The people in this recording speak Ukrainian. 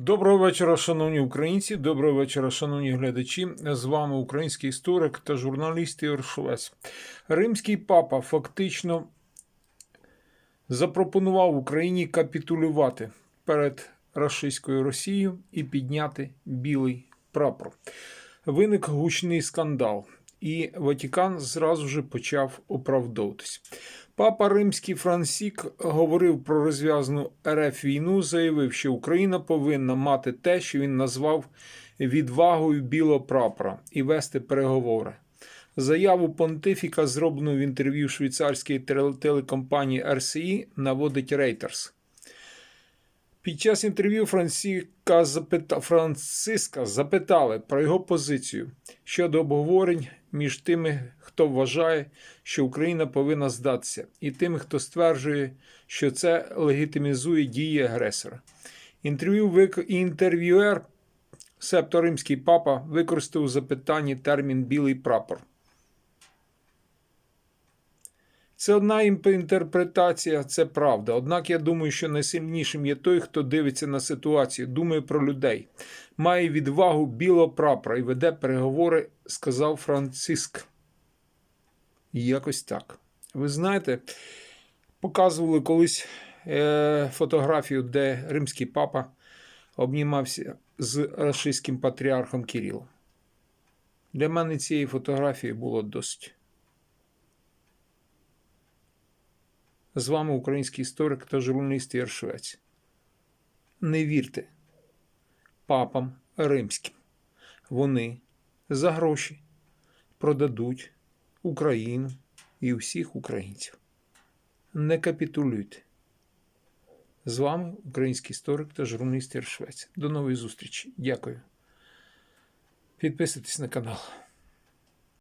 Доброго вечора, шановні українці. Доброго вечора, шановні глядачі. З вами український історик та журналіст Ігор Шовець. Римський папа фактично запропонував Україні капітулювати перед рашистською Росією і підняти білий прапор. Виник гучний скандал, і Ватікан зразу ж почав оправдовуватись. Папа Римський Франсік говорив про розв'язану РФ війну, заявив, що Україна повинна мати те, що він назвав відвагою білого прапора, і вести переговори. Заяву понтифіка, зроблену в інтерв'ю швейцарської телекомпанії RCI, наводить Reuters. Під час інтерв'ю Франциска запита... Франциска запитали про його позицію щодо обговорень між тими, хто вважає, що Україна повинна здатися, і тими, хто стверджує, що це легітимізує дії агресора. Інтерв'ю вик... інтерв'юер, себто римський папа, використав у запитанні термін білий прапор. Це одна інтерпретація, це правда. Однак я думаю, що найсильнішим є той, хто дивиться на ситуацію, думає про людей, має відвагу білого прапора і веде переговори, сказав Франциск. Якось так. Ви знаєте, показували колись е, фотографію, де римський папа обнімався з рашистським патріархом Кирилом. Для мене цієї фотографії було досить. З вами український історик та журналіст Ігор Швець. Не вірте папам римським. Вони за гроші продадуть Україну і всіх українців. Не капітулюйте. З вами український історик та журналіст Ігор Швець. До нової зустрічі. Дякую. Підписуйтесь на канал.